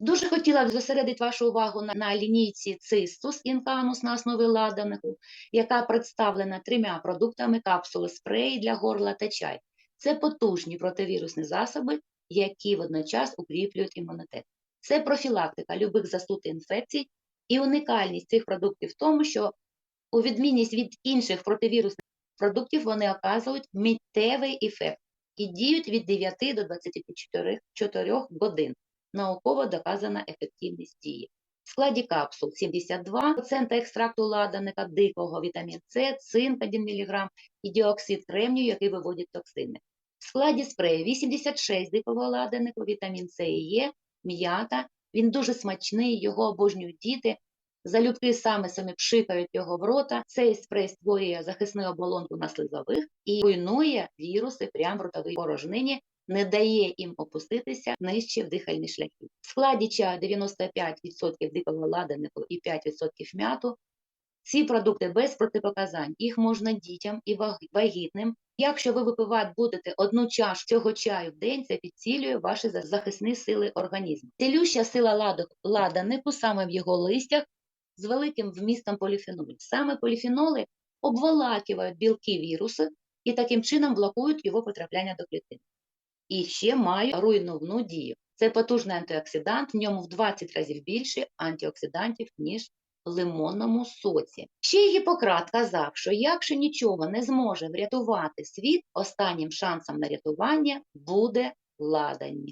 Дуже хотіла б зосередити вашу увагу на, на лінійці цистус інканус на основі ладанику, яка представлена трьома продуктами капсули спреї для горла та чай. Це потужні противірусні засоби, які водночас укріплюють імунітет. Це профілактика любих застуд інфекцій, і унікальність цих продуктів в тому, що у відмінність від інших противірусних продуктів вони оказують миттєвий ефект і діють від 9 до 24 годин. Науково доказана ефективність дії. В складі капсул 72% екстракту ладаника, дикого вітамін С, цинк 1 мг і діоксид кремнію, який виводить токсини. В складі спрею 86 дикого ладанику, вітамін С і Е, м'ята. Він дуже смачний, його обожнюють діти. Залюбки саме самі пшикають його в рота. Цей спрей створює захисну оболонку на слизових і руйнує віруси прямо в ротовій порожнині, не дає їм опуститися нижче в дихальні шляхи. В складі чаю 95% дикого ладанику і 5% м'яту. Ці продукти без протипоказань, їх можна дітям і вагітним. Якщо ви випивати будете одну чашу цього чаю в день, це підсилює ваші захисні сили організму. Цілюща сила ладок- ладанику саме в його листях з великим вмістом поліфенолів. Саме поліфеноли обволакивають білки вірусу і таким чином блокують його потрапляння до клітин. І ще має руйновну дію. Це потужний антиоксидант, в ньому в 20 разів більше антиоксидантів, ніж в лимонному соці. Ще Гіппократ казав, що якщо нічого не зможе врятувати світ, останнім шансом на рятування буде ладані.